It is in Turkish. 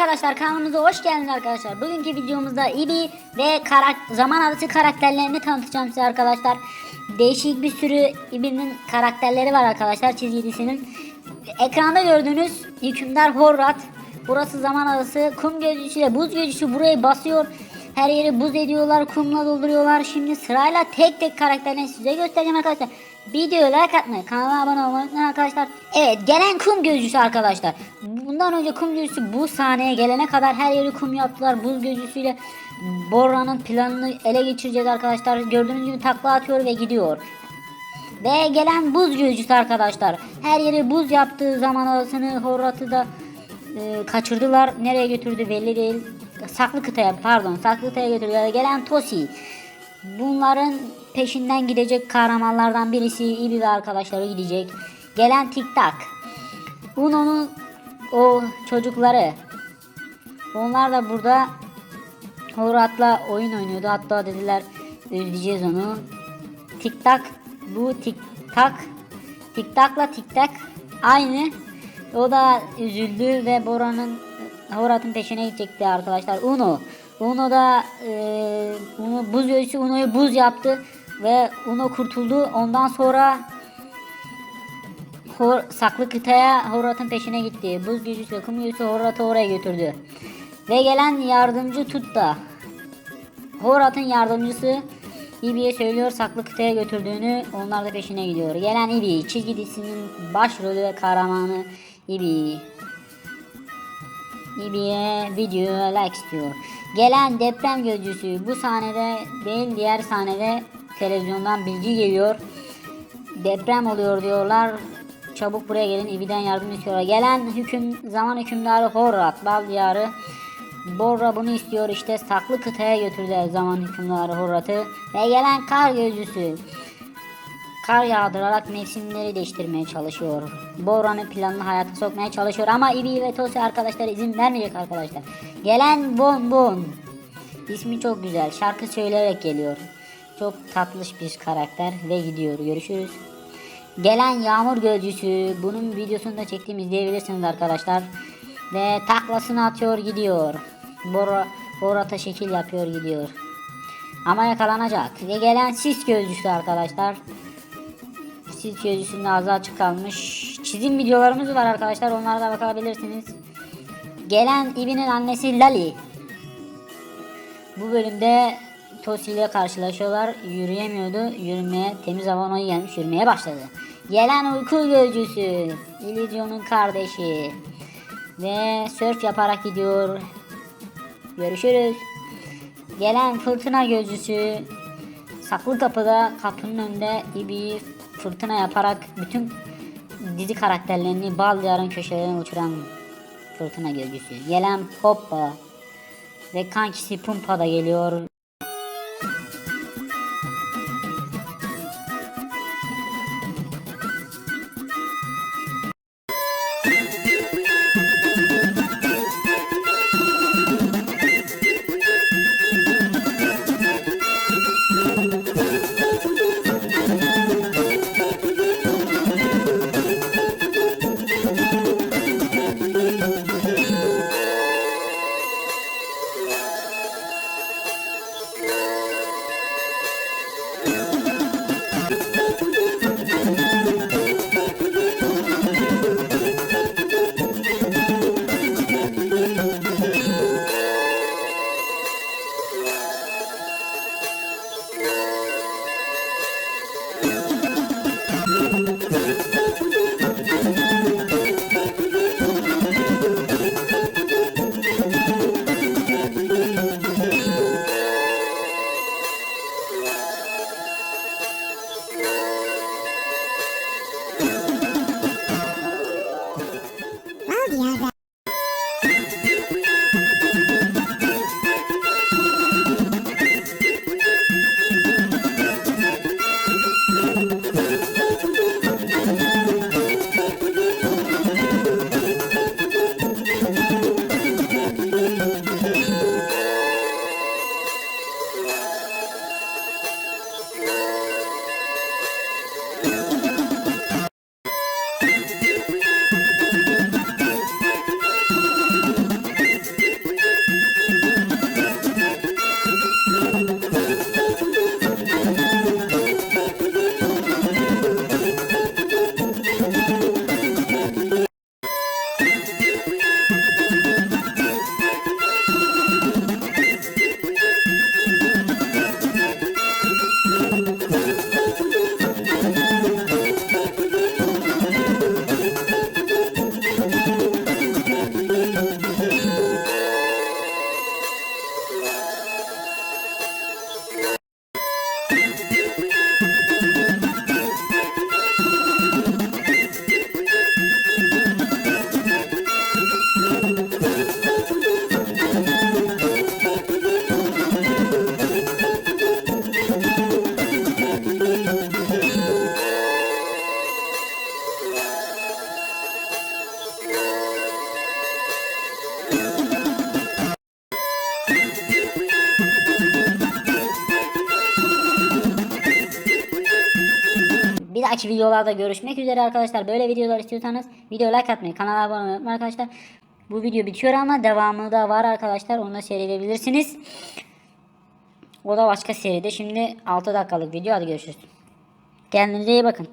arkadaşlar kanalımıza hoş geldiniz arkadaşlar. Bugünkü videomuzda İbi ve karak zaman arası karakterlerini tanıtacağım size arkadaşlar. Değişik bir sürü İbi'nin karakterleri var arkadaşlar çizgi dizisinin. Ekranda gördüğünüz hükümdar Horrat. Burası zaman arası kum gözcüsüyle buz gözcüsü burayı basıyor. Her yeri buz ediyorlar, kumla dolduruyorlar. Şimdi sırayla tek tek karakterlerini size göstereceğim arkadaşlar. Videoya like atmayı, kanala abone olmayı arkadaşlar. Evet, gelen kum gözcüsü arkadaşlar. Bundan önce kum gözcüsü bu sahneye gelene kadar her yeri kum yaptılar. Buz gözcüsüyle Borra'nın planını ele geçireceğiz arkadaşlar. Gördüğünüz gibi takla atıyor ve gidiyor. Ve gelen buz gözcüsü arkadaşlar. Her yeri buz yaptığı zaman arasını Horrat'ı da e, kaçırdılar. Nereye götürdü belli değil. Saklı kıtaya pardon saklı kıtaya götürdüler. Gelen Tosi. Bunların peşinden gidecek kahramanlardan birisi İbi ve arkadaşları gidecek. Gelen Tik Tak. Uno'nun o çocukları. Onlar da burada Horat'la oyun oynuyordu. Hatta dediler özleyeceğiz onu. Tik Tak bu Tik Tak Tik Tak'la Tik Tak aynı. O da üzüldü ve Bora'nın Horat'ın peşine gidecekti arkadaşlar. Uno. Uno da e, buz göğsü Uno'yu buz yaptı ve Uno kurtuldu. Ondan sonra Hor, saklı kıtaya Horat'ın peşine gitti. Buz gücüsü, kum gücüsü Horat'ı oraya götürdü. Ve gelen yardımcı Tutta. Horat'ın yardımcısı İbi'ye söylüyor saklı kıtaya götürdüğünü onlar da peşine gidiyor. Gelen İbi çizgi dizisinin başrolü ve kahramanı İbi. İbi'ye video like istiyor. Gelen deprem gözcüsü bu sahnede değil diğer sahnede televizyondan bilgi geliyor. Deprem oluyor diyorlar. Çabuk buraya gelin İbi'den yardım istiyorlar. Gelen hüküm zaman hükümdarı Horrat bal diyarı Borra bunu istiyor işte saklı kıtaya götürdüler zaman hükümdarı Horrat'ı ve gelen kar gözcüsü kar yağdırarak mevsimleri değiştirmeye çalışıyor. Borra'nın planını hayata sokmaya çalışıyor ama İbi ve Tosi arkadaşlar izin vermeyecek arkadaşlar. Gelen Bon Bon ismi çok güzel şarkı söyleyerek geliyor. Çok tatlış bir karakter ve gidiyor görüşürüz. Gelen yağmur gözcüsü bunun videosunu da çektiğim izleyebilirsiniz arkadaşlar. Ve taklasını atıyor gidiyor. Bora, Borat'a şekil yapıyor gidiyor. Ama yakalanacak. Ve gelen sis gözcüsü arkadaşlar. Sis gözcüsünün ağzı açık kalmış. Çizim videolarımız var arkadaşlar. Onlara da bakabilirsiniz. Gelen İbi'nin annesi Lali. Bu bölümde Tosi ile karşılaşıyorlar. Yürüyemiyordu. Yürümeye temiz hava ona gelmiş. Yürümeye başladı. Gelen uyku gözcüsü. İllüzyonun kardeşi. Ve surf yaparak gidiyor. Görüşürüz. Gelen fırtına gözcüsü. Saklı kapıda kapının önünde İbi fırtına yaparak bütün dizi karakterlerini bal diyarın köşelerine uçuran fırtına gözcüsü. Gelen Poppa ve kankisi Pumpa da geliyor. Dahaki videolarda görüşmek üzere arkadaşlar. Böyle videolar istiyorsanız video like atmayı, kanala abone olmayı unutmayın arkadaşlar. Bu video bitiyor ama devamı da var arkadaşlar. Onu da seyredebilirsiniz. O da başka seride. Şimdi 6 dakikalık video. Hadi görüşürüz. Kendinize iyi bakın.